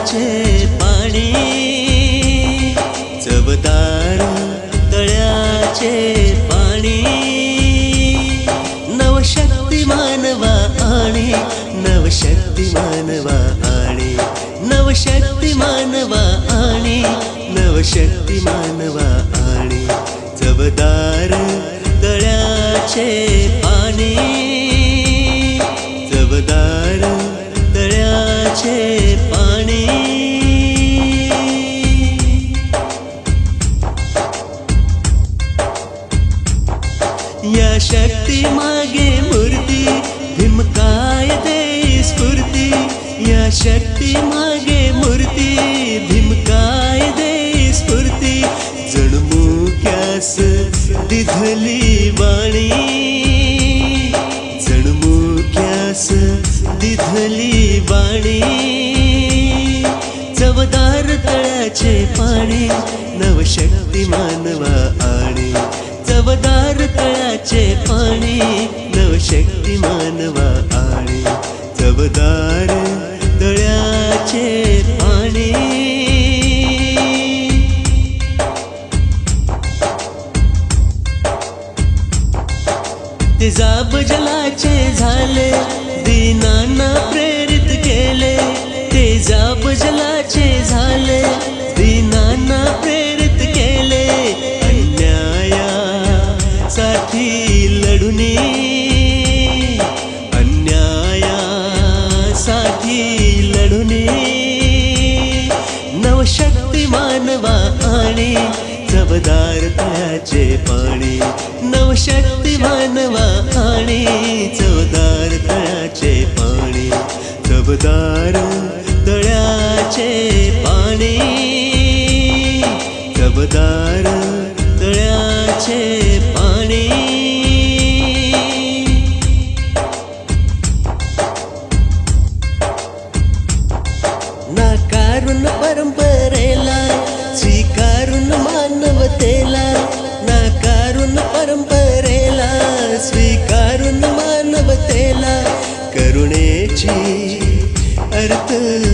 चवदार पाणी चवदार तळ्याचे पाणी. नवशक्ती मानवा आणि नवशक्ती मानवा आणि नवशक्ती मानवा आणि नवशक्ती मानवा शक्ती मागे मूर्ती भीमकाय दे स्फूर्ती. या शक्ती मागे मूर्ती भीमकाय दे स्फूर्ती. जण मुक्यास दिधली वाणी. जण मुक्यास दिधली वाणी. चवदार तळ्याचे पाणी नवशक्ती मानवा आणि. चवदार तळ्याचे पाणी नवशक्ती मानवा आणि चवदार तळ्याचे पाणी. ते जाब जलाचे झाले दीनांना प्रेरित केले ते जाब जलाचे अन्यायासाठी लढूने. नवशक्ती मानवा आणि चवदार तयाचे पाणी. नवशक्ती मानवा आणि चवदार तळ्याचे पाणी. चवदार तळ्याचे पाणी. चवदार तळ्याचे पाणी. स्वीकारून परंपरेला स्वीकारून मानवतेला नाकारून परंपरेला स्वीकारून मानवतेला करुणेची अर्थ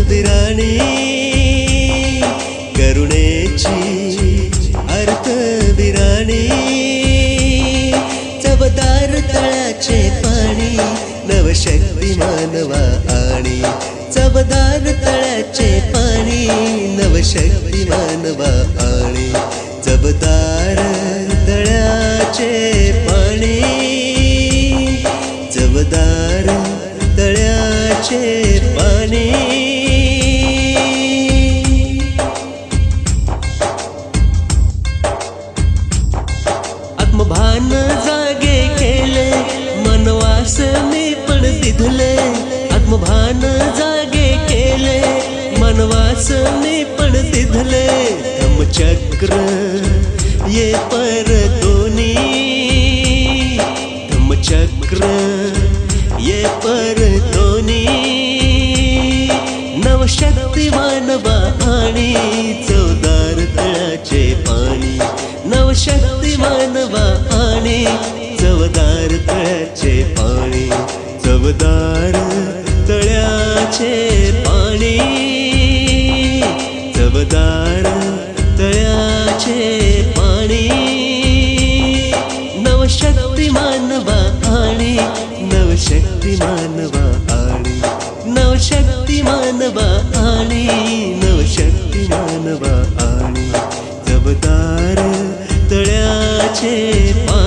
विराणी करुणेची अर्थ विराणी चवदार तळाचे पाणी नवशक्ती मानवा आणि चवदार तळ्याचे पाणी नवशक्ती मानवा आणि चवदार तळ्याचे पाणी. चवदार तळ्याचे पाणी. आत्मभान जागे केले मनवास मी पण तिथले आत्मभान जागे मनवास मी पण तिथले धम्मचक्र ये पर दोनी. धमचक्र ये पर दोनी. नवशक्तिमान वाणी चौदार चवदार तळाचे पाणी. नवशक्तिमान वाणी चवदार तळ्याचे पाणी. चवदार तळ्याचे पाणी. चवदार तळ्याचे पाणी नवशक्ती मानवा आणि नवशक्ती मानवा आणि नवशक्ती मानवा आणि नवशक्ती मानवा आणि जबदार तळ्याचे पाणी.